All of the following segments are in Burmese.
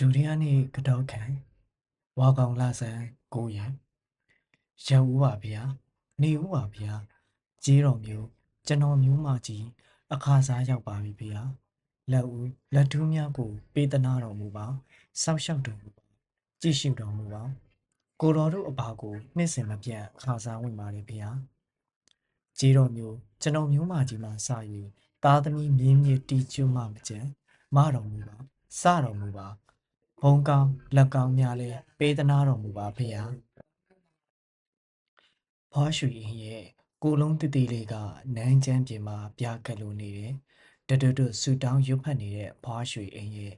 ဒုတိယနေ့ကတော့ခံဝါကောင်လာဆန်ကိုရံရက်ဦးပါဗျာနေဦးပါဗျာကြေးတော်မျိုးကျွန်တော်မျိုးမကြီးအခါစားရောက်ပါပြီဗျာလက်ဦးလက်ထူးများကိုပေးသနာတော်မူပါစောက်ရှောက်တော်မူပါကြည့်ရှုတော်မူပါကိုတော်တို့အပါကိုနှစ်စင်မပြတ်အခါစားဝင်ပါတယ်ဗျာကြေးတော်မျိုးကျွန်တော်မျိုးမကြီးမှစယူသားသမီးမြင်းမြစ်တီကျွမှမကြံမတော်မူပါစတော်မူပါ ဘုံကောင်းလက်ကောင်းများလဲပေးသနာတော်မူပါဖေဟာဘွားရွှေရင်ရဲ့ကိုလုံးတတိလေးကနန်းချမ်းပြင်မှာပြကက်လို့နေတယ်တတွတ်ဆူတောင်းရွတ်ဖက်နေတဲ့ဘွားရွှေအိမ်ရဲ့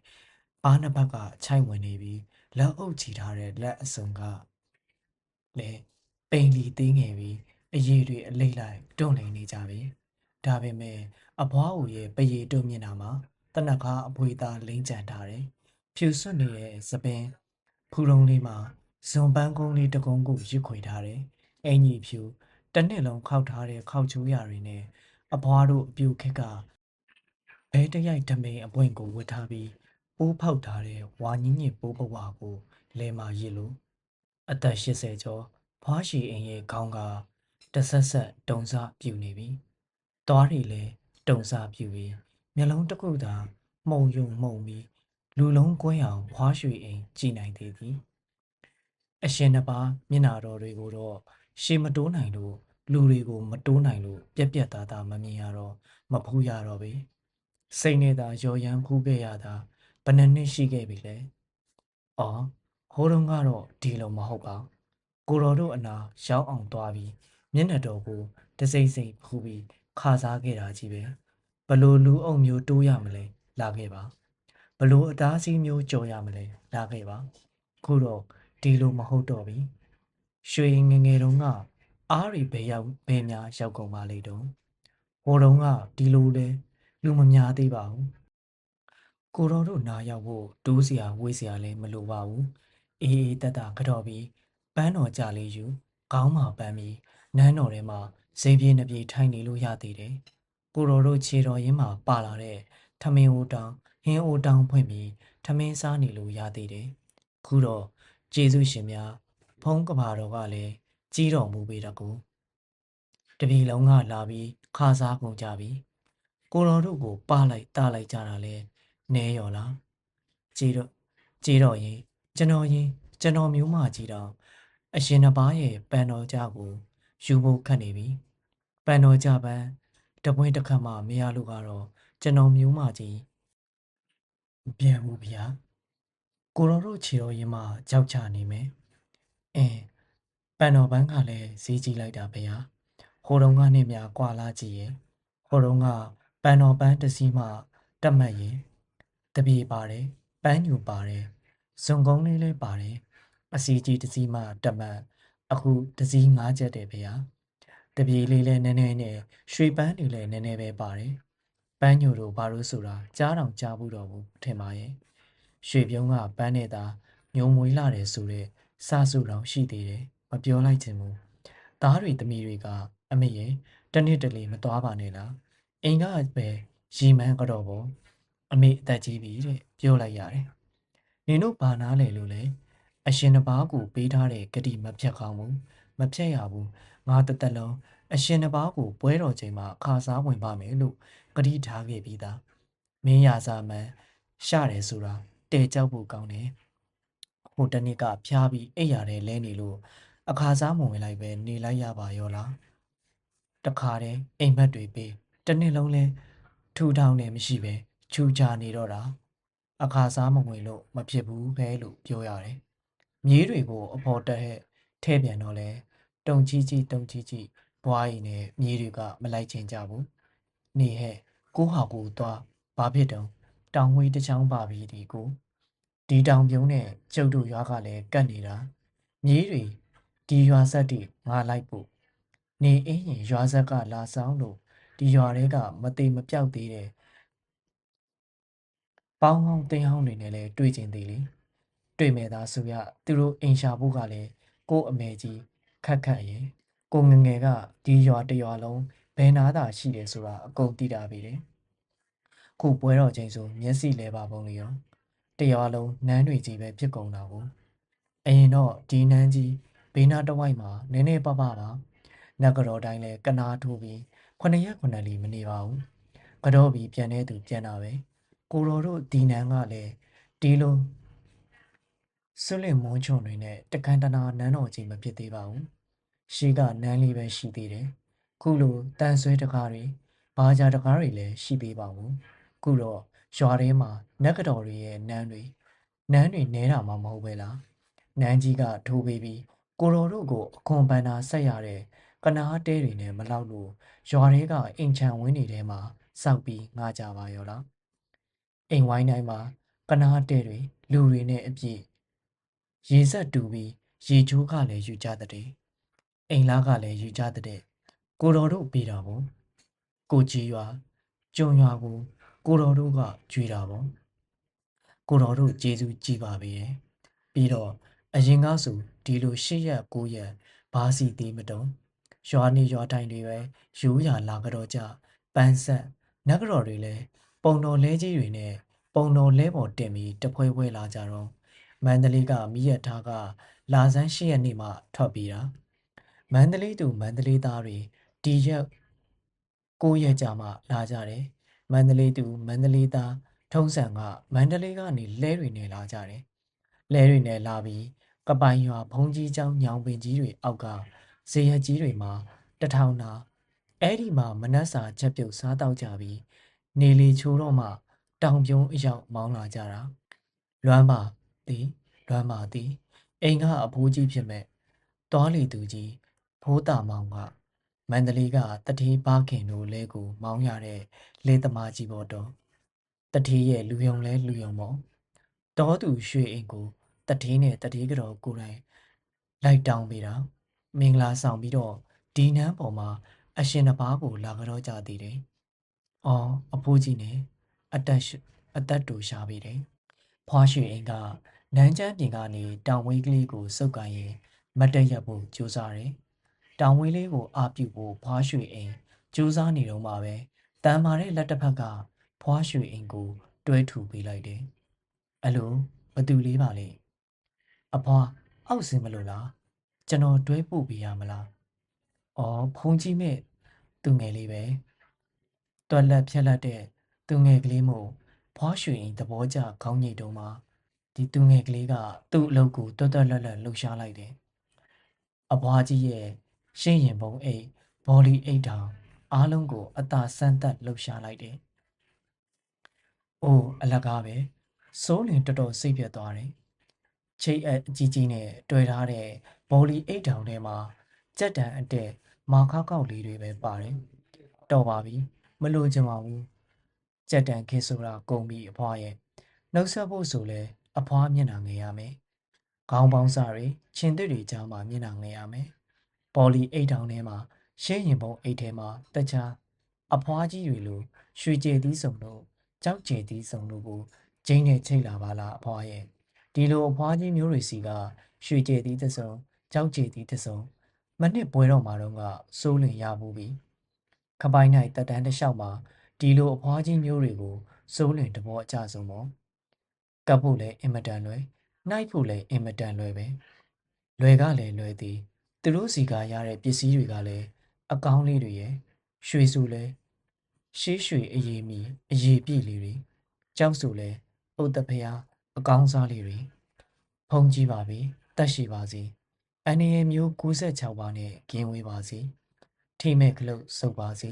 အားနှစ်ဘက်ကခြိုက်ဝင်နေပြီးလက်အုပ်ချီထားတဲ့လက်အစုံကလဲပိန်လီသေးငယ်ပြီးအရေးတွေအလိမ့်လိုက်တွန့်နေနေကြပြီဒါပေမဲ့အဘွားအိုရဲ့ပရေတွန့်မြင်တာမှာတနက်ကားအပွေသားလိမ့်ကြံထားတယ် ဖြူဆွတ်နေတဲ့သပင်ဖူတုံးလေးမှာဇွန်ပန်းကုန်းလေးတစ်ကုန်းကိုရွတ်ခွေထားတယ်။အင်ကြီးဖြူတစ်နှစ်လုံးခောက်ထားတဲ့ခောက်ချိုးရတွေနဲ့အဘွားတို့အပြူခက်ကဘဲတရိုက်ဓမိန်အပွင့်ကိုဝတ်ထားပြီးပိုးဖောက်ထားတဲ့ဝါညင်းညစ်ပိုးပဝါကိုလဲမာရစ်လို့အသက်80ကျော်ဖွားရှည်အိမ်ရဲ့ခေါင်းကတဆက်ဆက်တုံစပြူနေပြီ။သွားတွေလည်းတုံစပြူပြီးမျက်လုံးတစ်ခုသာမှုံယုံမှုံပြီး လူလုံးကွဲအောင်ဖွားရွှေအိမ်ကြည်နိုင်သေးသည်အရှင်နှစ်ပါးမျက်နာတော်တွေကိုတော့ရှေမတိုးနိုင်လို့လူတွေကိုမတိုးနိုင်လို့ပြက်ပြက်သားသားမမြင်ရတော့မဖူးရတော့ပေစိတ်နဲ့သာရော်ရမ်းဖူးခဲ့ရတာဘယ်နှစ်နှစ်ရှိခဲ့ပြီလဲအော်ဟိုးတုန်းကတော့ဒီလိုမဟုတ်ပါကိုတော်တို့အနာရောက်အောင်သွားပြီးမျက်နှာတော်ကိုတစိမ့်စိမ့်ဖူးပြီးခါစားခဲ့တာကြီးပဲဘလို့လူအုပ်မျိုးတိုးရမလဲလာခဲ့ပါ ဘလို့အသားစီးမျိုးကြော်ရမလဲလာခဲ့ပါခုတော့ဒီလိုမဟုတ်တော့ပြီရွှေငယ်ငယ်တုန်းကအားရီဘယ်ရောက်ဘယ်များရောက်ကုန်ပါလိမ့်တော့ဟိုတုန်းကဒီလိုလဲလူမများသေးပါဘူးကိုတော်တို့နာရောက်ဖို့တိုးစရာဝေးစရာလည်းမလိုပါဘူးအေးအေးတက်တာကတော့ပြီးပန်းတော်ကြလေးယူခေါင်းမှာပန်းပြီးနန်းတော်ထဲမှာဈေးပြေးနှပြေးထိုင်နေလို့ရသေးတယ်ကိုတော်တို့ခြေတော်ရင်းမှာပါလာတဲ့ထမင်းဦးတောင် ဟင်းအိုတောင်ဖွင့်ပြီးထမင်းစားနေလို့ရသေးတယ်။ခုတော့ကျေးဇူးရှင်များဖုံးကဘာတော်ကလည်းကြီးတော်မူပေတကူတပီလုံးကလာပြီးခါစားကုန်ကြပြီ။ကိုတော်တို့ကိုပါလိုက်တားလိုက်ကြတာလဲနဲရော်လား။ကြီးတော့ကြီးတော်ရင်ကျွန်တော်ရင်ကျွန်တော်မျိုးမကြီးတော့အရှင်နှစ်ပါးရဲ့ပန်တော်ကြကိုယူဖို့ခတ်နေပြီ။ပန်တော်ကြပန်းတပွင့်တစ်ခတ်မှမရလို့ကတော့ကျွန်တော်မျိုးမကြီး မပြန်ဘူးဗျာကိုတော်တို့ခြေတော်ရင်မှကြောက်ချနေမယ်အင်းပန်တော်ပန်းကလည်းဈေးကြီးလိုက်တာဗျာဟိုတုန်းကနေများကွာလာကြည့်ရဲ့ဟိုတုန်းကပန်တော်ပန်းတစ်စီးမှတက်မှတ်ရင်တပြေပါတယ်ပန်းညူပါတယ်ဇွန်ကုန်းလေးလေးပါတယ်အစီကြီးတစ်စီးမှတက်မှတ်အခုတစ်စီး၅ချက်တယ်ဗျာတပြေလေးလည်းနည်းနည်းနဲ့ရွှေပန်းတွေလည်းနည်းနည်းပဲပါတယ် ပန်းညိုတို့ဘာလို့ဆိုတာကြားတောင်ကြားဘူးတော့ဘူးထင်ပါရဲ့ရွှေပြုံးကပန်းနဲ့သာညုံမွေးလာတယ်ဆိုတဲ့စာစုတော်ရှိသေးတယ်မပြောလိုက်ချင်ဘူးသားတွေသမီးတွေကအမေရဲ့တနေ့တလေမသွားပါနဲ့လားအိမ်ကပဲရီမန်းကတော့ပေါ့အမေအသက်ကြီးပြီတဲ့ပြောလိုက်ရတယ်နင်တို့ဘာနာလဲလို့လဲအရှင်တစ်ပါးကိုပေးထားတဲ့ဂတိမဖြတ်ကောင်းဘူးမဖြတ်ရဘူးငါတသက်လုံးအရှင်တစ်ပါးကိုပွဲတော်ချိန်မှာအခါစားဝင်ပါမယ်လို့ ဂတိထားခဲ့ပြီးသားမင်းရာဇာမန်ရှာတယ်ဆိုတာတဲကြောက်ဖို့ကောင်းတယ်ဟိုတနေ့ကဖျားပြီးအိပ်ရတယ်လဲနေလို့အခါစားမဝင်လိုက်ပဲနေလိုက်ရပါရောလားတခါတည်းအိမ်မက်တွေပေးတစ်နှစ်လုံးလဲထူထောင်နေမရှိပဲချူချာနေတော့တာအခါစားမဝင်လို့မဖြစ်ဘူးပဲလို့ပြောရတယ်မြေးတွေကိုအဖော်တက်ဟဲ့ထဲပြန်တော့လဲတုံကြီးကြီးတုံကြီးကြီးဘွားရီနဲ့မြေးတွေကမလိုက်ချင်ကြဘူး နေဟဲ့ကိုဟာကိုသွားဘာဖြစ်တုံတောင်ဝေးတစ်ချောင်းပါပြီဒီကိုဒီတောင်ပြုံးနဲ့ကျုပ်တို့ရွာကလည်းကတ်နေတာမြေးတွေဒီရွာဆက်တိငါလိုက်ဖို့နေအင်းရင်ရွာဆက်ကလာဆောင်လို့ဒီရွာတွေကမသေးမပြောက်သေးတဲ့ပေါင်းဟောင်းတင်းဟောင်းတွေနဲ့လည်းတွေ့ကျင်သေးလေတွေ့မဲ့သားဆိုရသူတို့အိမ်ရှာဖို့ကလည်းကို့အမေကြီးခက်ခက်ရဲ့ကိုငငယ်ကဒီရွာတရွာလုံး ဘယ်နာသာရှိတယ်ဆိုတာအကုန်သိတာပဲတယ်ခုပွဲတော်ချိန်ဆိုမျက်စိလဲပါပုံလေးရောတတရားလုံးနန်းတွေကြီးပဲဖြစ်ကုန်တာကိုအရင်တော့ဒီနန်းကြီးဘေးနားတစ်ဝိုက်မှာနည်းနည်းပါးပါးပါနဂရောတိုင်းလဲကနာထိုးပြီးခုနှစ်ရက်ခုနှစ်လီမနေပါဘူးကတော့ပြီးပြန်တဲ့သူပြန်တာပဲကိုတော်တို့ဒီနန်းကလည်းဒီလိုဆွလင်မုန်းချုံတွေနဲ့တကန်တနာနန်းတော်ကြီးမဖြစ်သေးပါဘူးရှိကနန်းလေးပဲရှိသေးတယ် ခုလိုတန်ဆွဲတကားတွေဘာကြတကားတွေလည်းရှိသေးပါဘူးခုတော့ရွာထဲမှာနဂတော်တွေရဲ့နန်းတွေနန်းတွေနဲတာမှမဟုတ်ပဲလားနန်းကြီးကထိုးပေးပြီးကိုတော်တို့ကိုအခွန်ပန်နာဆက်ရတဲ့ကနာတဲတွေနဲ့မလောက်လို့ရွာထဲကအင်ချံဝင်းတွေထဲမှာစောက်ပြီးငှားကြပါရောလားအိမ်ဝိုင်းတိုင်းမှာကနာတဲတွေလူတွေနဲ့အပြည့်ရေဆက်တူပြီးရေချိုးကလည်းယူကြတဲ့အိမ်လားကလည်းယူကြတဲ့ ကိုတော်တို့ပေးတာပေါ့ကိုကြီးရွာကျုံရွာကို ကိုတော်တို့ကကြွေတာပေါ့ကိုတော်တို့ကျေးဇူးကြည်ပါပေတယ်ပြီးတော့အရင်ကဆိုဒီလို၈ရက်၉ရက်ဘာစီသေးမတုံရွာနေရွာတိုင်းတွေပဲရိုးရာလာကြတော့ကြပန်းဆက်နဂတော်တွေလည်းပုံတော်လဲကြီးတွေနဲ့ပုံတော်လဲပေါ်တင်ပြီးတဖွဲဖွဲလာကြတော့မန္တလေးကမိရထားကလာဆန်း၈ရက်နေ့မှထွက်ပြီးတာမန္တလေးသူမန္တလေးသားတွေ ဒီရက်၉ရက်ကြာမှလာကြတယ်မန္တလေးသူမန္တလေးသားထုံးစံကမန္တလေးကနေလဲတွေနဲ့လာကြတယ်လဲတွေနဲ့လာပြီးကပိုင်ရွာဘုံကြီးကျောင်းညောင်ပင်ကြီးတွေအောက်ကဇေယျကြီးတွေမှာတထောင်နာအဲ့ဒီမှာမနက်စာချက်ပြုတ်စားတော့ကြပြီးနေလီချိုးတော့မှတောင်ပြုံးအရောက်မောင်းလာကြတာလွမ်းပါသည်လွမ်းပါသည်အိမ်ကအဖိုးကြီးဖြစ်မဲ့တောလီသူကြီးဖိုးတာမောင်က မန္တလေးကတတိပါခင်တို့လဲကို မောင်းရတဲ့လေသမားကြီးပေါ်တော့တတိရဲ့လူယုံလဲလူယုံပေါ့တောသူရွှေအိမ်ကိုတတိနဲ့တတိကတော့ကိုယ်တိုင်လိုက်တောင်းပေးတာမင်္ဂလာဆောင်ပြီးတော့ဒီနန်းပေါ်မှာ အရှင်တစ်ပါးကိုလာကြတော့ကြသေးတယ်။အော်အဖိုးကြီးနဲ့အသက်အသက်တူရှာပေးတယ်။ဖွားရွှေအိမ်ကနန်းချမ်းပြင်ကနေတောင်ဝေးကလေးကိုစုပ်ကန်ရင်မတ်တက်ရဖို့ကြိုးစားတယ်။ တောင်ဝေးလေးကိုအာပြုဖို့ဖွားရွှေအိမ်ကြိုးစားနေတော့မှပဲတန်မာတဲ့လက်တစ်ဖက်ကဖွားရွှေအိမ်ကို တွဲထူပေးလိုက်တယ်။အလိုဘသူလေးပါလေ။အဖွားအောက်စင်မလို့လား။ကျွန်တော်တွဲပို့ပေးရမလား။အော်ဖုန်ကြီးမဲ့သူငယ်လေးပဲ။တွက်လက်ဖြက်လက်တဲ့သူငယ်ကလေးမို့ဖွားရွှေအိမ်သဘောကျခေါင်းညိတ်တုံးမှာဒီသူငယ်ကလေးကသူ့အလုပ်ကိုတွတ်တွတ်လက်လက်လှုပ်ရှားလိုက်တယ်။အဘွားကြီးရဲ့ ရှင်းရင်ပုံအိတ်ဘော်လီအိတ်တောင်အားလုံးကိုအသာဆန်းသက်လှုပ်ရှားလိုက်တယ်။အိုးအလကားပဲစိုးလင်တော်တော်စိတ်ပြတ်သွားတယ်။ချိတ်အအကြီးကြီးနဲ့တွေ့ထားတဲ့ဘော်လီအိတ်တောင်ထဲမှာကြက်တန်အတဲ့မာခောက်ကောက်လေးတွေပဲပါတယ်။တော်ပါပြီမလို့ချင်ပါဘူး။ကြက်တန်ခေဆိုတာကုန်ပြီအဖွားရဲ့နှုတ်ဆက်ဖို့ဆိုလဲအဖွားမျက်နှာငယ်ရမယ်။ခေါင်းပေါင်းစားတွေခြင်သစ်တွေကြားမှာမျက်နှာငယ်ရမယ်။ ပေါ်လီအိတ်တောင်ထဲမှာရှင်းရင်ပုံအိတ်ထဲမှာတခြားအဖွားကြီးတွေလိုရွှေကြည်သီးစုံတို့ကြောက်ကြည်သီးစုံတို့ကိုကျင်းနဲ့ချိတ်လာပါလားအဖွားရဲ့ဒီလိုအဖွားကြီးမျိုးတွေစီကရွှေကြည်သီးသစုံကြောက်ကြည်သီးသစုံမနစ်ပွဲတော်မှာတော့ကစိုးလင်ရမှုပြီခပိုင်း၌တက်တန်းတစ်လျှောက်မှာဒီလိုအဖွားကြီးမျိုးတွေကိုစိုးလင်တဘောအကြဆုံးပေါ့ကပ်ဖို့လည်းအင်မတန်လွယ်နှိုက်ဖို့လည်းအင်မတန်လွယ်ပဲလွယ်ကလည်းလွယ်သည် သူတို့စီကရတဲ့ပစ္စည်းတွေကလည်းအကောင်းလေးတွေရဲ့ရွှေစုလဲရှေးရွှေအရေးမီအရေးပြည့်လေးတွေကြောက်စုလဲဥတ္တဖျားအကောင်းစားလေးတွေဖုံးကြည့်ပါပြီတက်ရှိပါစေအန်ရမျိုး96ပါးနဲ့ကင်းဝေးပါစေထိမဲ့ကလုတ်စုပ်ပါစေ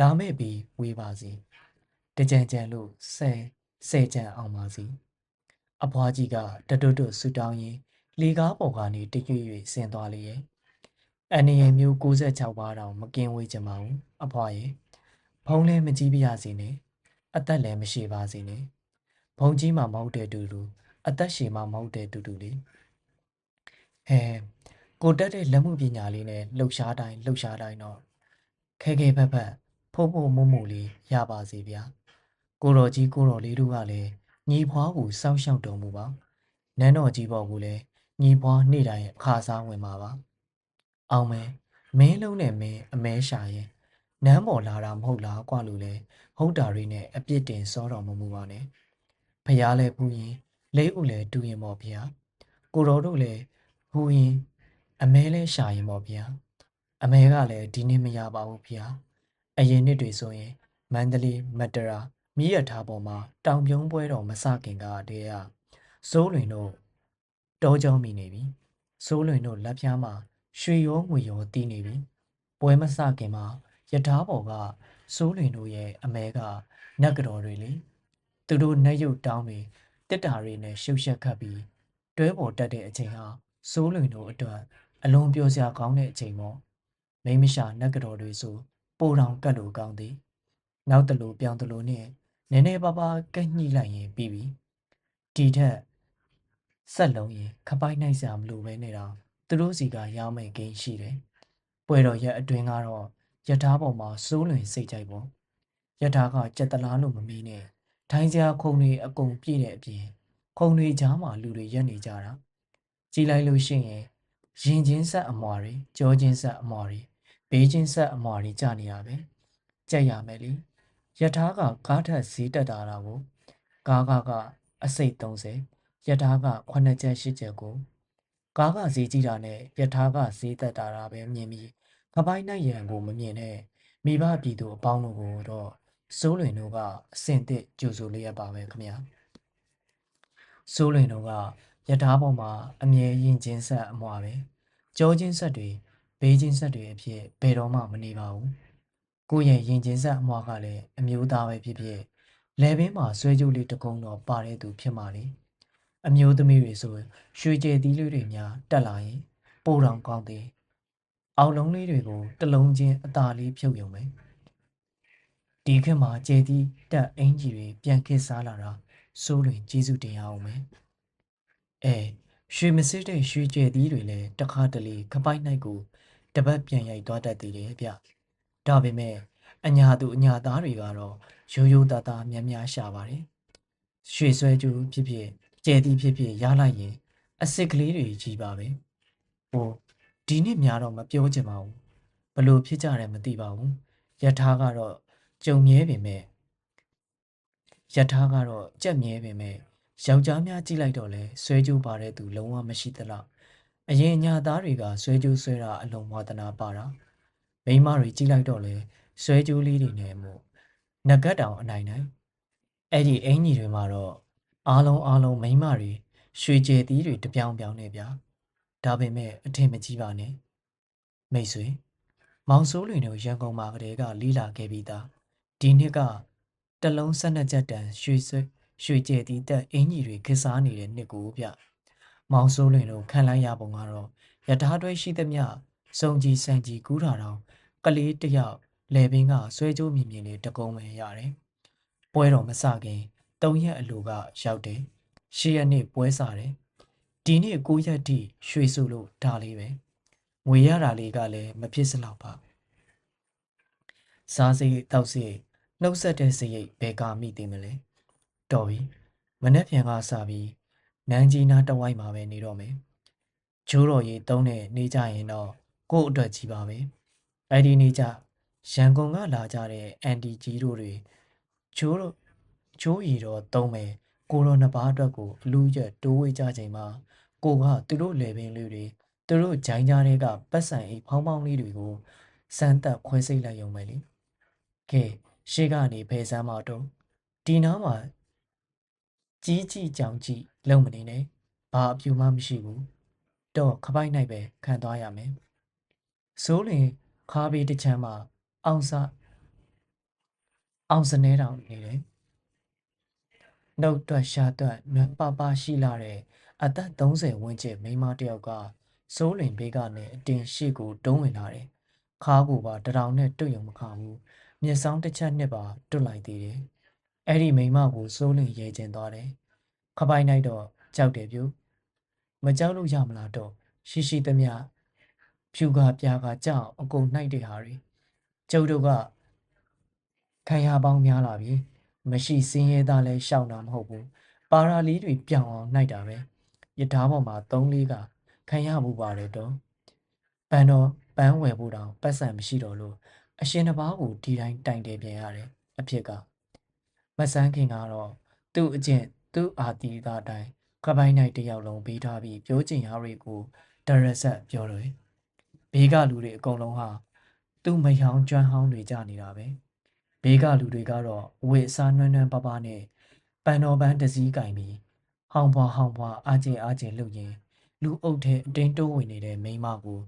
လာမဲ့ပြီးဝေးပါစေတကြံကြံလို့ဆဲဆဲကြံအောင်ပါစေအဖွားကြီးကတတွတ်တွတ်ဆူတောင်းရင်းလေကားပေါ်ကနေတရွရွဆင်းသွားလေရဲ့ အန်ရမျိုး96ပါးတောင်မကင်းဝေးကြပါဘူးအဖွားရဲ့ဖုံးလဲမကြီးပြရစေနဲ့အသက်လည်းမရှိပါစေနဲ့ဘုံကြီးမှမဟုတ်တဲ့တူတူအသက်ရှည်မှမဟုတ်တဲ့တူတူလေဟဲကိုတက်တဲ့လက်မှုပညာလေးနဲ့လှုပ်ရှားတိုင်းလှုပ်ရှားတိုင်းတော့ခဲခဲဖက်ဖက်ဖိုးဖို့မုံမုံလေးရပါစေဗျာကိုတော်ကြီးကိုတော်လေးတို့ကလည်းညီဖွားကိုစောင့်ရှောက်တော်မူပါနန်းတော်ကြီးပေါ်ကိုလည်းညီဖွားနေ့တိုင်းအခါစားဝင်ပါပါ အောင်မဲမင်းလုံးနဲ့မင်းအမဲရှာရင်နန်းပေါ်လာတာမဟုတ်လားကွာလို့လဲဟုတ်တာတွေနဲ့အပြစ်တင်စောတော်မမူပါနဲ့ဖျားလဲပူရင်လေးဦးလည်းတူရင်ပေါ့ဗျာကိုတော်တို့လည်းဟူရင်အမဲလဲရှာရင်ပေါ့ဗျာအမဲကလည်းဒီနေ့မရပါဘူးဗျာအရင်နှစ်တွေဆိုရင်မန္တလေးမတရာမြည်ရထားပေါ်မှာတောင်ပြုံးပွဲတော်မစခင်ကတည်းကစိုးလွင်တို့တောကြောမိနေပြီစိုးလွင်တို့လက်ပြားမှာ ရွှေရောငွေရောတီးနေပြီပွဲမစခင်မှာယထာပေါ်ကစိုးလွင်တို့ရဲ့အမဲကနတ်ကတော်တွေလေသူတို့နှက်ရုပ်တောင်းတွေတစ်တာတွေနဲ့ရှုပ်ရှက်ခတ်ပြီးတွဲပေါ်တက်တဲ့အချိန်ဟာစိုးလွင်တို့အတွက်အလွန်ပြောစရာကောင်းတဲ့အချိန်ပေါ့မိမရှာနတ်ကတော်တွေဆိုပိုတောင်ကတ်လို့ကောင်းသည်နောက်တလူပြောင်းတလူနဲ့နည်းနည်းပါးပါးကက်ညှိလိုက်ရင်ပြီးပြီဒီထက်ဆက်လုံးရင်ခပိုက်နိုင်စရာမလိုပဲနဲ့တော့ သူတို့စီကရောင်းမဲ့ဂိမ်းရှိတယ်ပွဲတော်ရက်အတွင်းကတော့ယထာပေါ်မှာစိုးလွင်စိတ်ကြိုက်ပေါ့ယထာကကြက်တလားလို့မမီးနဲ့ထိုင်းစရာခုံတွေအကုန်ပြည့်တဲ့အပြင်ခုံတွေကြားမှာလူတွေရက်နေကြတာကြည်လိုက်လို့ရှိရင်ရင်ချင်းဆက်အမွာတွေကြောချင်းဆက်အမွာတွေဘေးချင်းဆက်အမွာတွေကြာနေရပဲကြက်ရမယ်လေယထာကကားထက်ဈေးတက်တာတော့ကိုကားကကအစိတ်30ယထာက9ချက်10ချက်ကို ကားကဈေးကြီးတာနဲ့ယထာကဈေးတက်တာတာပဲမြင်ပြီးကပိုင်းနိုင်ရန်ကိုမမြင်နဲ့မိဘပြည်သူအပေါင်းတို့ကိုတော့စိုးလွင်တို့ကအစင်တစ်ကြိုဆိုလေးရပါပဲခင်ဗျာစိုးလွင်တို့ကယထာပေါ်မှာအမြဲရင်ချင်းဆက်အမွာပဲကြောချင်းဆက်တွေဘေးချင်းဆက်တွေအဖြစ်ဘယ်တော့မှမနေပါဘူးကိုယ့်ရဲ့ရင်ချင်းဆက်အမွာကလည်းအမျိုးသားပဲဖြစ်ဖြစ်လဲဘင်းမှာဆွဲကြိုးလေးတကုံတော့ပါတဲ့သူဖြစ်မှလေ အမျိုးသမီးတွေဆိုရွှေကြယ်သီးလေးတွေများတက်လာရင်ပိုတောင်ကောင်းသည်အောက်လုံးလေးတွေကိုတလုံးချင်းအသာလေးဖြုတ်ယုံပဲဒီခေတ်မှာကြယ်သီးတက်အင်ကြီးတွေပြန်ခစ်စားလာတာစိုးတွင်ကျေးဇူးတင်ရအောင်မယ်အဲရွှေမစစ်တဲ့ရွှေကြယ်သီးတွေလည်းတခါတလေခပိုက်နိုင်ကိုတပတ်ပြန်ရိုက်သွားတတ်သေးတယ်ဗျဒါပေမဲ့အညာသူအညာသားတွေကတော့ရိုးရိုးသားသားများများရှာပါတယ်ရွှေဆွဲကျူဖြစ်ဖြစ် ကြယ်သီးဖြစ်ဖြစ်ရလိုက်ရင်အစ်စ်ကလေးတွေကြီးပါပဲဟိုဒီနှစ်များတော့မပြောချင်ပါဘူးဘလို့ဖြစ်ကြတယ်မသိပါဘူးယထာကတော့ကြုံမြဲပင်မဲ့ယထာကတော့ကြက်မြဲပင်မဲ့ယောက်ျားများကြည့်လိုက်တော့လဲဆွဲကြိုးပါတဲ့သူလုံးဝမရှိသလားအရင်ညာသားတွေကဆွဲကြိုးဆွဲတာအလုံးဝသနာပါတာမိန်းမတွေကြည့်လိုက်တော့လဲဆွဲကြိုးလေးတွေနဲ့မို့ငကတ်တောင်အနိုင်နိုင်အဲ့ဒီအင်ကြီးတွေမှာတော့ အားလုံးအားလုံးမိန်းမတွေရွှေကြယ်သီးတွေတပြောင်ပြောင်နေဗျာဒါပေမဲ့အထင်မကြီးပါနဲ့မိတ်ဆွေမောင်စိုးလွင်တို့ရန်ကုန်မှာကတည်းကလီလာခဲ့ပြီးသားဒီနှစ်ကတလုံး၁၂ချက်တန်ရွှေဆွေရွှေကျဲတီတက်အင်ကြီးတွေခစားနေတဲ့နှစ်ကိုဗျမောင်စိုးလွင်တို့ခံလိုက်ရပုံကတော့ယထာတွဲရှိသမျှစုံကြီးစံကြီးကူးတာတော့ကလေးတယောက်လေပင်ကဆွဲကြိုးမြင်မြင်လေးတကုံးပဲရတယ်ပွဲတော်မစခင် ၃ရက်အလိုကရောက်တယ်ရှေ့ရက်နေ့ပွဲစားတယ်ဒီနေ့၉ရက်ထိရွှေစုလို့ဒါလေးပဲငွေရတာလေးကလည်းမဖြစ်စလောက်ပါစားစိတ်တောက်စိတ်နှုတ်ဆက်တဲ့စရိတ်ဘယ်ကမိသိမလဲတော်ပြီမနေ့ပြန်ကစပြီးနန်းကြီးနားတဝိုက်မှာပဲနေတော့မယ်ကျိုးတော်ကြီးတုံးတဲ့နေကြရင်တော့ကို့အတွက်ကြီးပါပဲအဲ့ဒီနေကြရန်ကုန်ကလာကြတဲ့အန်တီကြီးတို့တွေကျိုးတို့ ကျိုးရီတော့တုံးမယ်ကိုတော်နှစ်ပါးအတွက်ကိုအလူရက်တိုးဝေးကြချိန်မှာကိုကသူတို့လေပင်လေးတွေသူတို့ဂျိုင်းကြားတွေကပတ်စံအိဖောင်းဖောင်းလေးတွေကိုစမ်းသက်ခွဲစိတ်လိုက်ရုံပဲလေကဲရှေ့ကနေဖယ်စမ်းမတော့ဒီနားမှာကြီးကြီးကြောင်ကြီးလုံမနေနဲ့ဘာအပြူမှမရှိဘူးတော့ခပိုက်နိုင်ပဲခံသွားရမယ်စိုးလင်ခါးဘေးတစ်ချမ်းမှာအောင်စအောင်စနေတောင်နေတယ် နှုတ်တွက်ရှာတွက်နွမ်းပပရှိလာတဲ့အသက်30ဝန်းကျင်မိန်းမတယောက်ကစိုးလင်ဘေးကနေအတင်ရှိကိုတုံးဝင်လာတယ်ခါးကိုပါတရောင်နဲ့တွတ်ယုံမခဘူးမျက်စောင်းတစ်ချက်နှစ်ပါတွတ်လိုက်သေးတယ်အဲ့ဒီမိန်းမကိုစိုးလင်ရဲကျင်သွားတယ်ခပိုင်နိုင်တော့ကြောက်တယ်ပြူမကြောက်လို့ရမလားတော့ရှိရှိသမျှဖြူကပြားကကြောက်အကုန်နှိုက်တဲ့ဟာတွေကျုပ်တို့ကခံရပေါင်းများလာပြီ မရှိစင်းရဲသားလဲရှောက်တာမဟုတ်ဘူးပါရာလီတွေပြောင်းအောင်နှိုက်တာပဲရထားပေါ်မှာ၃လေးကခံရမှုပါတယ်တော့ပန်းတော့ပန်းဝယ်ဖို့တောင်ပတ်စံမရှိတော့လို့အရှင်တစ်ပါးကိုဒီတိုင်းတိုင်တယ်ပြန်ရတယ်အဖြစ်ကမဆန်းခင်ကတော့သူ့အကျင့်သူ့အာတီသားတိုင်းကပိုင်း၌တယောက်လုံးပေးထားပြီးပြောချင်ရာတွေကိုတရဆက်ပြောတယ်ဘေးကလူတွေအကုန်လုံးဟာသူ့မယောင်ကျွမ်းဟောင်းတွေကြနေတာပဲ ဘေးကလူတွေကတော့အဝတ်အစားနွမ်းနွမ်းပါးပါးနဲ့ပန်တော်ပန်းတစည်းကင်ပြီးဟောင်းပွားဟောင်းပွားအားကျင်အားကျင်လှုပ်ရင်လူအုပ်ထဲအတင်းတိုးဝင်နေတဲ့မိန်းမကို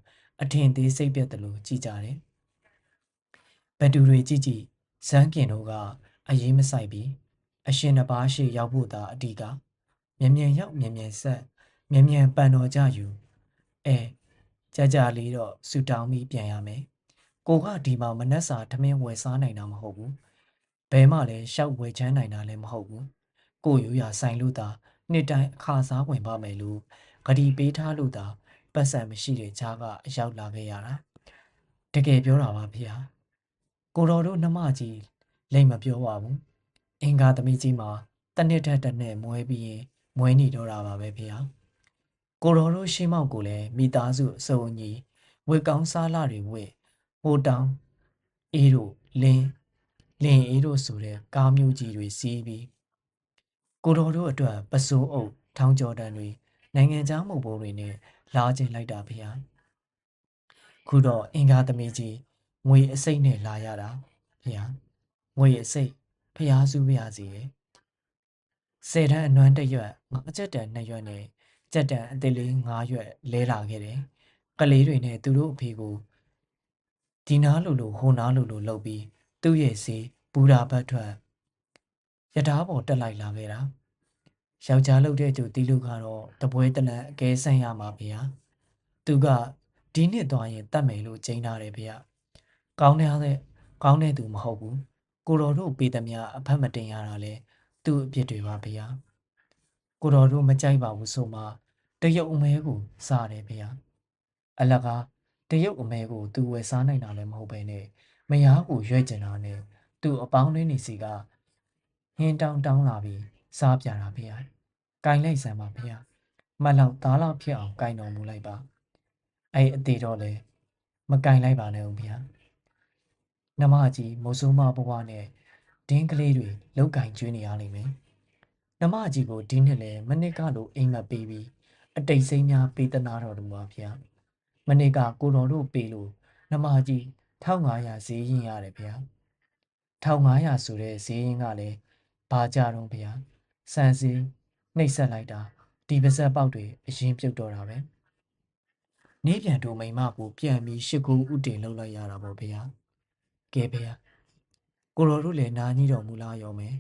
အထင်သေးစိတ်ပြတ်တယ်လို့ကြည်ကြတယ်ဘသူတွေကြည့်ကြည့်ဇန်းကင်တို့ကအရေးမဆိုင်ပြီးအရှင်တစ်ပါးရှိရောက်ဖို့သာအတီးကမြန်မြန်ရောက်မြန်မြန်ဆက်မြန်မြန်ပန်တော်ကြယူအဲကြကြလေးတော့ဆူတောင်းပြီးပြန်ရမယ် ကိုကဒီမှာမနှက်စာထမင်းဝယ်စားနိုင်တာမဟုတ်ဘူးဘဲမှလည်းရှောက်ဝယ်ချမ်းနိုင်တာလည်းမဟုတ်ဘူးကိုရိုးရဆိုင်လို့သာနှစ်တိုင်းအခါစားဝင်ပါမယ်လို့ဂဒီပေးထားလို့သာပတ်စံမရှိတဲ့ကြားကအရောက်လာခဲ့ရတာတကယ်ပြောတာပါဖေဟာကိုတော်တို့နှမကြီးလိမ့်မပြောပါဘူးအင်္ဂါသမီးကြီးမှာတနှစ်ထက်တစ်နှစ်မွဲပြီးရင်မွဲနေတော့တာပါပဲဖေဟာကိုတော်တို့ရှင်းမောက်ကိုလည်းမိသားစုအစုံကြီးဝေကောင်းစားလာတွေဝေ ဟိုတောင်အေးတို့လင်းလင်းအေးတို့ဆိုတဲ့ကားမျိုးကြီးတွေစီးပြီးကိုတော်တို့အတွက်ပစိုးအုပ်ထောင်းကြော်တန်တွေနိုင်ငံခြားမှုဘိုးတွေနဲ့လာကျင်လိုက်တာဖေဟာခုတော့အင်္ဂါသမီးကြီးငွေအစိတ်နဲ့လာရတာဖေဟာငွေအစိတ်ဖျားစုပါရစီရဲ့ဆယ်တန်းအနွမ်းတစ်ရွက်ငါးချက်တန်နှစ်ရွက်နဲ့ကြက်တန်အသေးလေးငါးရွက်လဲလာခဲ့တယ်ကလေးတွေနဲ့သူတို့အဖေကို ဒီနားလိုလိုဟိုနားလိုလိုလှုပ်ပြီးသူ့ရဲ့စီပူရာဘတ်ထွက်ရထားပေါ်တက်လိုက်လာခဲ့တာယောက်ျားလှုပ်တဲ့သူတီးလူကတော့တပွဲတလန့်အကဲဆန့်ရမှာဗျာသူကဒီနှစ်သွားရင်တတ်မယ်လို့ချိန်ထားတယ်ဗျာကောင်းတဲ့ကောင်းတဲ့သူမဟုတ်ဘူးကိုတော်တို့ပေးသမျှအဖက်မတင်ရတာလဲသူ့အပြစ်တွေပါဗျာကိုတော်တို့မကြိုက်ပါဘူးဆိုမှတရုတ်အမဲကိုစားတယ်ဗျာအလကား တရုတ်အမဲကိုသူဝယ်စားနိုင်တာလည်းမဟုတ်ပဲနဲ့မယားကိုရွက်ကျင်တာနဲ့သူ့အပေါင်းလေးနေစီကဟင်းတောင်းတောင်းလာပြီးစားပြတာဗျာ။ကင်လိုက်စမ်းပါဗျာ။မလောက်သားလောက်ဖြစ်အောင်ကင်တော်မူလိုက်ပါ။အဲ့အသေးတော့လေမကင်လိုက်ပါနဲ့ဦးဗျာ။နမကြီးမိုးဆိုးမဘဝနဲ့ဒင်းကလေးတွေလောက်ကင်ကျွေးနေရလိမ့်မယ်။နမကြီးကိုဒီနှစ်လေမနစ်ကလိုအိမ်မက်ပေးပြီးအတိတ်စိမ့်များပေးသနာတော်တူပါဗျာ။ မနစ်ကကိုတော်တို့ပေးလို့နမကြီး1500ဈေးရင်ရတယ်ဗျာ1500ဆိုတဲ့ဈေးရင်ကလည်းဘာကြတော့ဗျာစံစီနှိပ်ဆက်လိုက်တာဒီပါဇက်ပေါက်တွေအရင်ပြုတ်တော့တာပဲနေပြန်တို့မိမကိုပြန်ပြီးရှစ်ကူဥတင်လောက်လိုက်ရတာပေါ့ဗျာကဲဗျာကိုတော်တို့လည်းနာကြီးတော်မူလာရောမယ်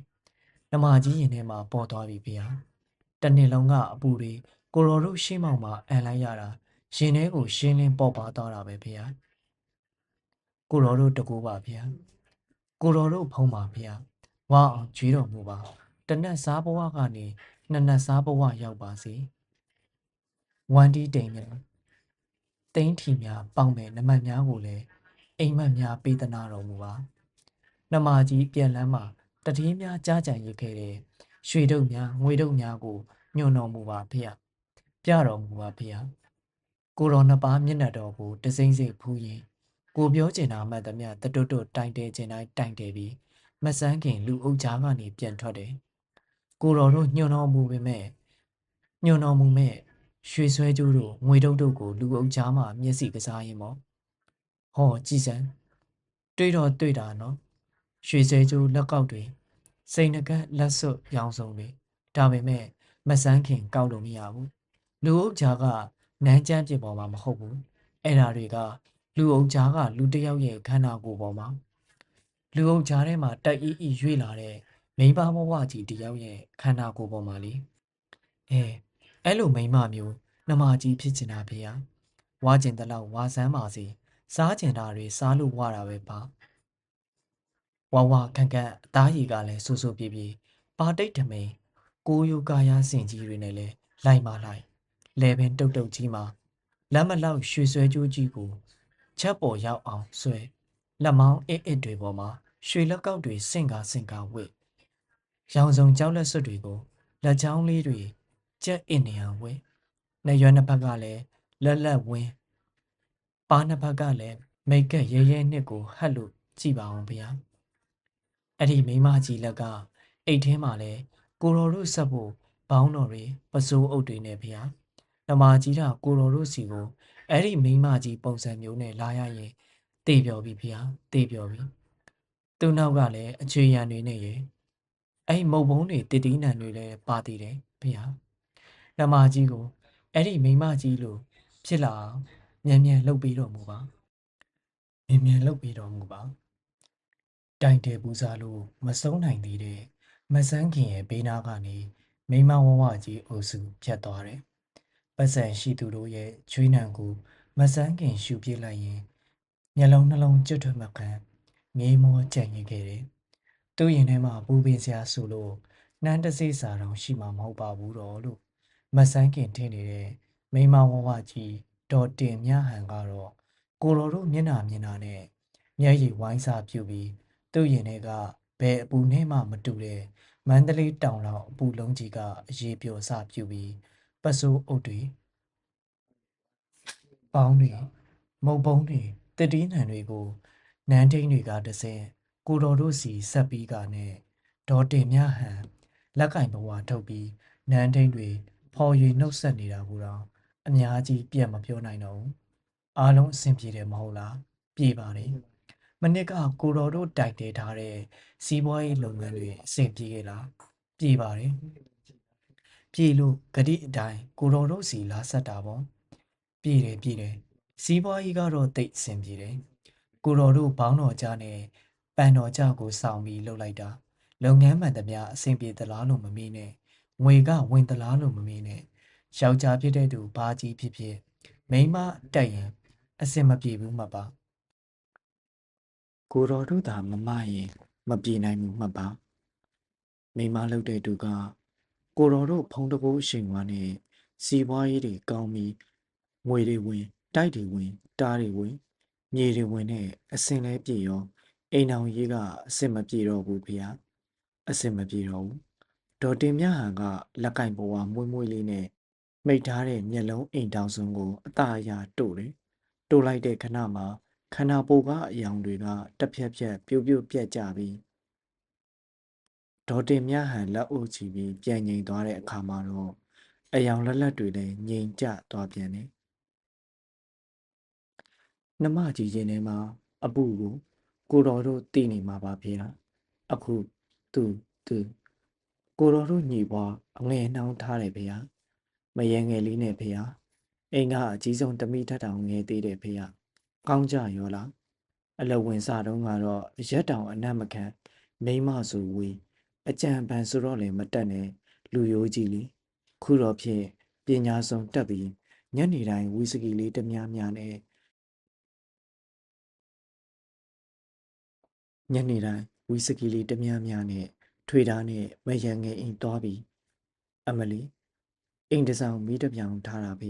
နမကြီးရင်ထဲမှာပေါ်သွားပြီဗျာတနေ့လုံးကအပူတွေကိုတော်တို့ရှင်းမောင်မှာအန်လိုက်ရတာ ရင်ထဲကိုရှင်းလင်းပေါ်ပါသွားတာပဲဗျာကိုတော်တို့တကူပါဗျာကိုတော်တို့ဖုံးပါဗျာဝါအောင်ကြွေးတော်မူပါတနက်စားဘဝကနေနှစ်နက်စားဘဝရောက်ပါစေဝမ်ဒီတိမ်များတိန်းထီများပေါင်မဲ့နမတ်များကိုလည်းအိမ်မက်များပေးသနာတော်မူပါနမကြီးပြန်လန်းမှာတတိယများကြားကြံရခဲ့တဲ့ရွှေတုပ်များငွေတုပ်များကိုညွှန်တော်မူပါဖေ။ပြတော်မူပါဖေ။ ကိုတော်နှစ်ပါးမျက်နှာတော်ကိုတစိမ့်စိမ့်ဖူးရင်ကိုပြောချင်တာမှတ်သမျှတတွတ်တွတ်တိုင်တဲချင်တိုင်းတိုင်တဲပြီးမဆန်းခင်လူအုပ်ကြားကနေပြန်ထွက်တယ်။ကိုတော်တို့ညွှန်တော်မူပေမဲ့ညွှန်တော်မူမဲ့ရွှေဆွဲကျိုးတို့ငွေတုတ်တို့ကိုလူအုပ်ကြားမှာမျက်စိကစားရင်ပေါ့။ဟောကြည်စံတွေ့တော့တွေ့တာနော်။ရွှေဆွဲကျိုးလက်ကောက်တွေစိန်နကက်လက်စွပ်ရောင်စုံတွေဒါပေမဲ့မဆန်းခင်ကောက်လို့မရဘူး။လူအုပ်ကြားက နန်းကျန်းပြပေါ်မှာမဟုတ်ဘူး။အဲ့ဓာတွေကလူအုပ်ကြားကလူတစ်ယောက်ရဲ့ခန္ဓာကိုယ်ပေါ်မှာလူအုပ်ကြားထဲမှာတက်အီးအီရွေ့လာတဲ့မိန်းမဘဝကြီးတစ်ယောက်ရဲ့ခန္ဓာကိုယ်ပေါ်မှာလေအဲအဲ့လိုမိန်းမမျိုးနှမကြီးဖြစ်ချင်တာဖေဟာဝါကျင်တလောက်ဝါစမ်းပါစီစားကျင်တာတွေစားလို့ဝါတာပဲပါဝါဝါကန်ကန်အသားရည်ကလည်းဆူဆူပြေးပြေးပါတိတ်ထမိန်ကိုယုကာယာစင်ကြီးတွေနဲ့လည်းလိုက်မလိုက် လဲပင်တုတ်တုတ်ကြီးမှာလက်မလောက်ရွှေဆွဲကြိုးကြီးကိုချက်ပေါ်ရောက်အောင်ဆွဲလက်မောင်းအစ်အစ်တွေပေါ်မှာရွှေလက်ကောက်တွေစင့်ကားစင့်ကားဝစ်ရောင်စုံကြောက်လက်စွပ်တွေကိုလက်ချောင်းလေးတွေကြက်အစ်နေအောင်ဝစ်နှစ်ရွက်နှစ်ဖက်ကလည်းလက်လက်ဝင်းပါးနှစ်ဖက်ကလည်းမိတ်ကက်ရဲရဲနှစ်ကိုဟတ်လို့ကြည်ပါအောင်ဗျာအဲ့ဒီမိမကြီးလက်ကအိတ်ထဲမှာလဲကိုတော်တို့ဆက်ဖို့ဘောင်းတော်တွေပစိုးအုပ်တွေနဲ့ဗျာ နမကြီးတာကိုတော်တို့စီကိုအဲ့ဒီမိန်းမကြီးပုံစံမျိုးနဲ့လာရရင်တေပြော်ပြီဗျာတေပြော်ပြီသူ့နောက်ကလည်းအချွေရံတွေနဲ့ရေအဲ့မုတ်ဘုံတွေတတိနံတွေလည်းပါတည်တယ်ဗျာနမကြီးကိုအဲ့ဒီမိန်းမကြီးလိုဖြစ်လာအောင်မြန်မြန်လှုပ်ပြီးတော်မူပါမြန်မြန်လှုပ်ပြီးတော်မူပါတိုင်တယ်ပူဇာလို့မဆုံးနိုင်သေးတဲ့မဆန်းခင်ရဲ့ဘေးနားကနေမိမဝဝကြီးအုပ်စုဖြတ်သွားတယ်။ ပတ်စံရှိသူတို့ရဲ့ချွေးနံကိုမဆန်းခင်ရှူပြစ်လိုက်ရင်မျက်လုံးနှလုံးကျွတ်ထွက်မှခံမြေမောကြံ့ရင်ခဲ့တယ်။သူ့ရင်ထဲမှာပူပင်စရာဆိုလို့နှမ်းတစိစာတောင်ရှိမှာမဟုတ်ပါဘူးတော့လို့မဆန်းခင်ထင်နေတဲ့မိမဝဝကြီးဒေါ်တင်မြဟန်ကတော့ကိုတော်တို့မျက်နှာမျက်နှာနဲ့မျက်ရည်ဝိုင်းစာပြုတ်ပြီးသူ့ရင်ထဲကဘယ်အပူနဲ့မှမတူတဲ့မန္တလေးတောင်လောက်အပူလုံးကြီးကအရေးပျော်စပြုပြီး ပစိုးအုပ်တွေပေါင်းတွေမုတ်ပုံးတွေတတိနံတွေကိုနန်းထိန်တွေကတစင်ကိုတော်တို့စီဆက်ပြီးကနဲ့ဒေါ်တင်မြဟန်လက်ကင်ဘဝထုတ်ပြီးနန်းထိန်တွေဖော်ရည်နှုတ်ဆက်နေတာကိုတော့အများကြီးပြတ်မပြောနိုင်တော့ဘူးအားလုံးအဆင်ပြေတယ်မဟုတ်လားပြေပါတယ်မနစ်ကကိုတော်တို့တိုက်တည်ထားတဲ့စီးပွားရေးလုပ်ငန်းတွေအဆင်ပြေခဲ့လားပြေပါတယ် ပြေလို့ဂတိအတိုင်းကိုတော်တို့စီလာဆက်တာပေါ့ပြေတယ်ပြေတယ်စီးပွားရေးကတော့တိတ်အဆင်ပြေတယ်ကိုတော်တို့ဘောင်းတော်ကြနဲ့ပန်တော်ကြကိုစောင့်ပြီးလှုပ်လိုက်တာလုပ်ငန်းမှန်သမျှအဆင်ပြေသလားလို့မမေးနဲ့ငွေကဝင်သလားလို့မမေးနဲ့ယောက်ျားဖြစ်တဲ့သူဘာကြီးဖြစ်ဖြစ်မိန်းမတက်ရင်အဆင်မပြေဘူးမှတ်ပါကိုတော်တို့သာမမရင်မပြေနိုင်ဘူးမှတ်ပါမိန်းမလုပ်တဲ့သူက ကိုတော်တို့ဖုံတကိုးအရှိန်ဝါနဲ့စီးပွားရေးတွေကောင်းပြီးငွေတွေဝင်တိုက်တွေဝင်တားတွေဝင်မြေတွေဝင်နဲ့အစင်လဲပြေရောအိမ်အောင်ရေးကအစင်မပြေတော့ဘူးဖေ။အစင်မပြေတော့ဘူးဒေါ်တင်မြဟန်ကလက်ကင်ပေါ်ဝမွေးမွေးလေးနဲ့မိတ်ထားတဲ့မျက်လုံးအိမ်တောင်စုံကိုအသာအရာတို့တယ်တို့လိုက်တဲ့ခဏမှာခန္ဓာပိုကအယောင်တွေကတစ်ဖြက်ဖြက်ပြုတ်ပြုတ်ပြက်ကြပြီး ဒေါ်တင်မြဟန်လက်အုပ်ချီပြီးပြန်ငိမ်သွားတဲ့အခါမှာတော့အယောင်လက်လက်တွေလည်းငြိမ်ကျသွားပြန်တယ်နှမကြီးချင်းထဲမှာအပူကိုကိုတော်တို့တည်နေမှာပါဖေ။အခုသူသူကိုတော်တို့ညီပွားအငယ်နှောင်းထားတယ်ဖေ။မယငယ်လေးနဲ့ဖေ။အိမ်ကအကြီးဆုံးတမိထက်တောင်ငယ်သေးတယ်ဖေ။ကောင်းကြရောလား။အလဝင်စားတုန်းကတော့ရက်တောင်အနက်မခံမိမဆိုဝေး အကြံပန်ဆိုတော့လည်းမတက်နဲ့လူရိုးကြီးလीခုတော့ဖြင့်ပညာဆုံးတက်ပြီးညနေတိုင်းဝီစကီလေးတများများနဲ့ညနေတိုင်းဝီစကီလေးတများများနဲ့ထွေသားနဲ့မယံငယ်အိမ်သွားပြီးအမလီအိမ်တဆောင်မိတပြောင်ထားတာဖေ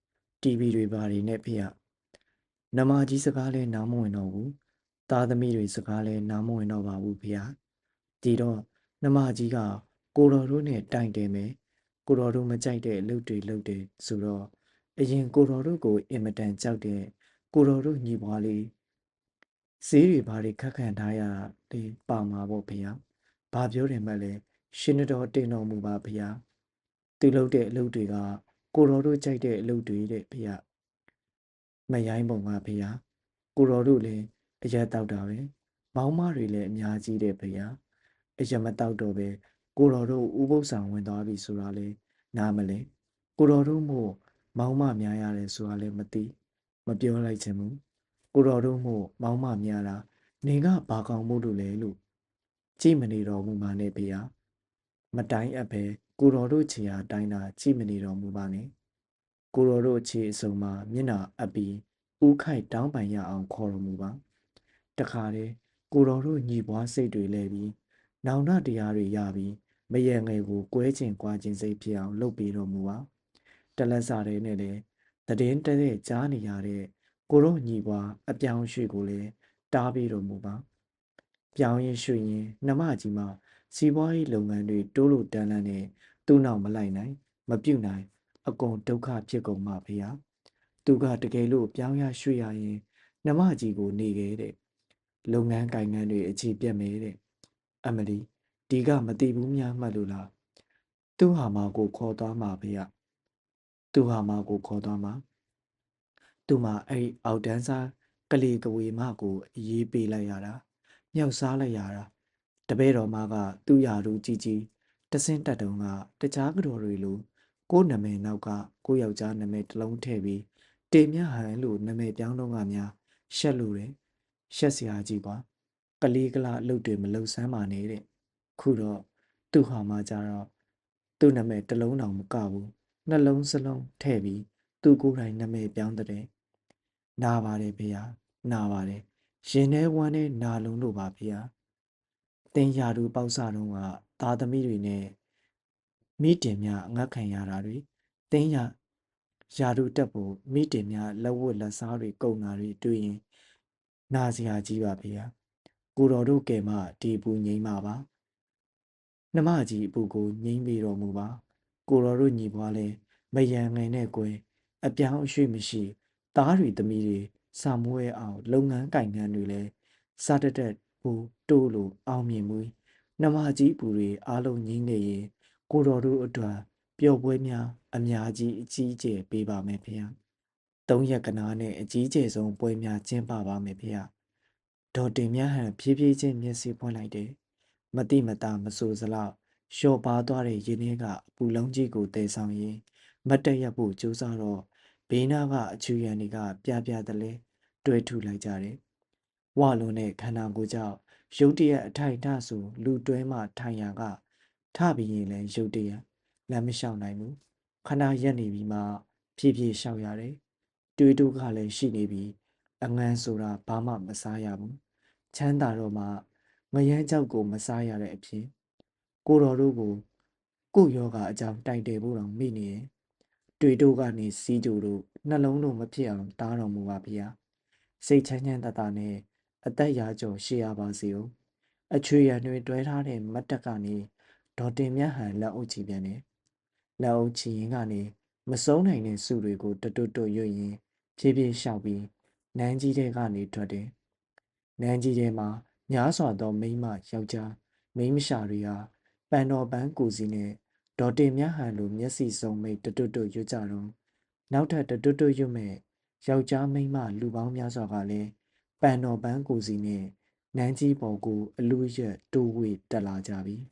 ။ TV တွေဘာတွေနဲ့ဖေ။နမကြီးစကားလဲနားမဝင်တော့ဘူး။သားသမီးတွေစကားလဲနားမဝင်တော့ပါဘူးဖေ။ဒီတော့ နမကြီးကကိုတော်တို့နဲ့တိုင်တယ်မယ်။ကိုတော်တို့မကြိုက်တဲ့အလုပ်တွေလုပ်တယ်ဆိုတော့အရင်ကိုတော်တို့ကိုအင်မတန်ကြောက်တဲ့ကိုတော်တို့ညီပွားလေးဈေးတွေဘာတွေခက်ခံထားရလေပါမှာပေါ့ဖေ။ဘာပြောတယ်မှလဲရှင်တော်တင်တော်မူပါဖေ။သူလုပ်တဲ့အလုပ်တွေကကိုတော်တို့ကြိုက်တဲ့အလုပ်တွေတဲ့ဖေ။မရိုင်းပုံကဖေ။ကိုတော်တို့လည်းအရက်တောက်တာပဲ။မောင်းမတွေလည်းအများကြီးတဲ့ဖေ။ အရက်မတောက်တော့ပဲကိုတော်တို့ဥပု္ပ္ပစာဝင်သွားပြီဆိုတာလေနားမလဲ။ကိုတော်တို့မို့မောင်းမများရတယ်ဆိုတာလည်းမသိမပြောလိုက်ချင်ဘူး။ကိုတော်တို့မို့မောင်းမများတာနေကဘာကောင်းမို့လို့လဲလို့ကြည့်မနေတော်မူပါနဲ့ဖေဟာမတိုင်းအပ်ပဲကိုတော်တို့ခြေဟာတိုင်းတာကြည့်မနေတော်မူပါနဲ့ကိုတော်တို့ခြေအစုံမှာမျက်နှာအပ်ပြီးဥခိုက်တောင်းပန်ရအောင်ခေါ်တော်မူပါတခါတည်းကိုတော်တို့ညီပွားစိတ်တွေလဲပြီး နောင်တတရားတွေရပြီးမယံငယ်ကိုကွဲကျင်ကွာကျင်စိတ်ဖြစ်အောင်လုပ်ပေးတော်မူပါတလက်စာတွေနဲ့လည်းတည်င်းတဲ့ကြားနေရတဲ့ကိုတို့ညီပွားအပြောင်းရွှေ့ကိုလည်းတားပြီးတော်မူပါပြောင်းရင်ရွှေ့ရင်နှမကြီးမှာစီးပွားရေးလုပ်ငန်းတွေတိုးလို့တန်းလန်းနဲ့သူ့နောက်မလိုက်နိုင် မပြုတ်နိုင်အကုန်ဒုက္ခဖြစ်ကုန်မှာဖေဟာသူကတကယ်လို့ပြောင်းရရွှေ့ရရင်နှမကြီးကိုနေခဲ့တဲ့လုပ်ငန်းကိုင်ငန်းတွေအခြေပြက်မယ်တဲ့ အမလီဒီကမတိဘူးများမှတ်လို့လားသူသူ့ဟာမကိုခေါ်သွားမှာဖေသူ့ဟာမကိုခေါ်သွားမှာသူ့မှာအဲ့ဒီအောက်တန်းစားကလေးကဝေမကိုအေးပေးလိုက်ရတာမြောက်စားလိုက်ရတာတပည့်တော်မကသူ့ရာထူးကြီးကြီးတဆင်းတက်တုံးကတခြားကတော်တွေလိုကိုယ်နာမည်နောက်ကကိုယောက်ျားနာမည်တစ်လုံးထည့်ပြီးတေမြဟန်လို့နာမည်ပြောင်းတော့ကများရှက်လို့တယ်ရှက်စရာကြီးပါ ကလေးကလာအလုပ်တွေမလုပ်ဆမ်းပါနဲ့တဲ့ခုတော့သူ့ဟာမှကြတော့သူ့နာမည်တစ်လုံးတောင်မကဘူးနှလုံးစလုံးထည့်ပြီးသူ့ကိုယ်တိုင်နာမည်ပြောင်းတဲ့နာပါတယ်ဖေဟာနာပါတယ်ရင်ထဲဝမ်းထဲနာလုံးလို့ပါဖေဟာတင်းရာထူးပေါက်စတုံးကသားသမီးတွေနဲ့မိတင်များအငတ်ခံရတာတွေတင်းရရာထူးတက်ဖို့မိတင်များလက်ဝတ်လက်စားတွေကုန်တာတွေတွေ့ရင်နာစရာကြီးပါဖေဟာ ကိုတော်တို့ကဲမှဒီပူငိမ့်ပါပါနှမကြီးအပူကိုငိမ့်ပြီးတော်မူပါ ကိုတော်တို့ညီပွားလဲမယံငယ်နဲ့ကွယ်အပြောင်းအရွှေ့မရှိသားတွေသမီးတွေစာမွေးအောင် လုပ်ငန်းကင်ငန်းတွေလဲစားတက်တက်ဘူတိုးလို့အောင်မြင်မှုနှမကြီးပူတွေအားလုံးငိမ့်နေရင်ကိုတော်တို့အတွက်ပျော်ပွဲများအများကြီးအကြီးအကျယ်ပေးပါမယ်ဖေ။သုံးရက်ကနာနဲ့အကြီးကျယ်ဆုံးပွဲများကျင်းပပါမယ်ဖေ။ ဒေါ်တင်မြဟန်ဖြည်းဖြည်းချင်းမျက်စိဖွင့်လိုက်တယ်။မတိမတာမဆိုစလောက်လျှော့ပါသွားတဲ့ရင်းနှင်းကအပူလုံးကြီးကိုတည်ဆောင်ရင်းမတ်တက်ရက်ဖို့ကြိုးစားတော့ဘေးနားကအချူရန်တွေကပြပြတလဲတွဲထူလိုက်ကြတယ်။ဝလွန်တဲ့ခန္ဓာကိုယ်ကြောင့်ရုတ်တရက်အထိုက်အဆိုလူတွဲမှထိုင်ရာကထပြီးရင်လည်းရုတ်တရက်လမ်းမလျှောက်နိုင်ဘူးခဏရက်နေပြီးမှဖြည်းဖြည်းလျှောက်ရတယ်တွေးတိုးကလည်းရှိနေပြီးအငန်းဆိုတာဘာမှမစားရဘူး ချမ်းသာတော့မှငရမ်းကြောက်ကိုမစားရတဲ့အဖြစ်ကိုတော်တို့ကိုကိုယောဂအကြောင်းတိုက်တယ်ဖို့တော့မိနေတယ်တွေးတိုးကနေစီးကြိုတို့နှလုံးတို့မဖြစ်အောင်တားတော်မူပါဗျာစိတ်ချမ်းချမ်းသာသာနဲ့အသက်ရာကျော်ရှေ့ရပါစေဦးအချွေရံတွေတွဲထားတဲ့မတ်တက်ကနေဒေါ်တင်မြတ်ဟန်လက်အုပ်ချီပြန်တယ်လက်အုပ်ချီရင်ကနေမစုံနိုင်တဲ့စုတွေကိုတွတ်တွတ်တွတ်ရွရင်ဖြည်းဖြည်းရှောက်ပြီးနန်းကြီးထဲကနေထွက်တယ် နန်းကြီးထဲမှာညားစွာသောမိန်းမယောက်ျားမိန်းမရှာတွေဟာပန်တော်ပန်းကိုစီနဲ့ဒေါ်တင်မြတ်ဟန်လိုမျက်စိစုံမိတ်တွတ်တွတ်တွတ်ရွကြတော့နောက်ထပ်တွတ်တွတ်တွတ်ရွမဲ့ယောက်ျားမိန်းမလူပေါင်းများစွာကလည်းပန်တော်ပန်းကိုစီနဲ့နန်းကြီးပေါ်ကိုအလူရက်တိုးဝေတက်လာကြပြီ။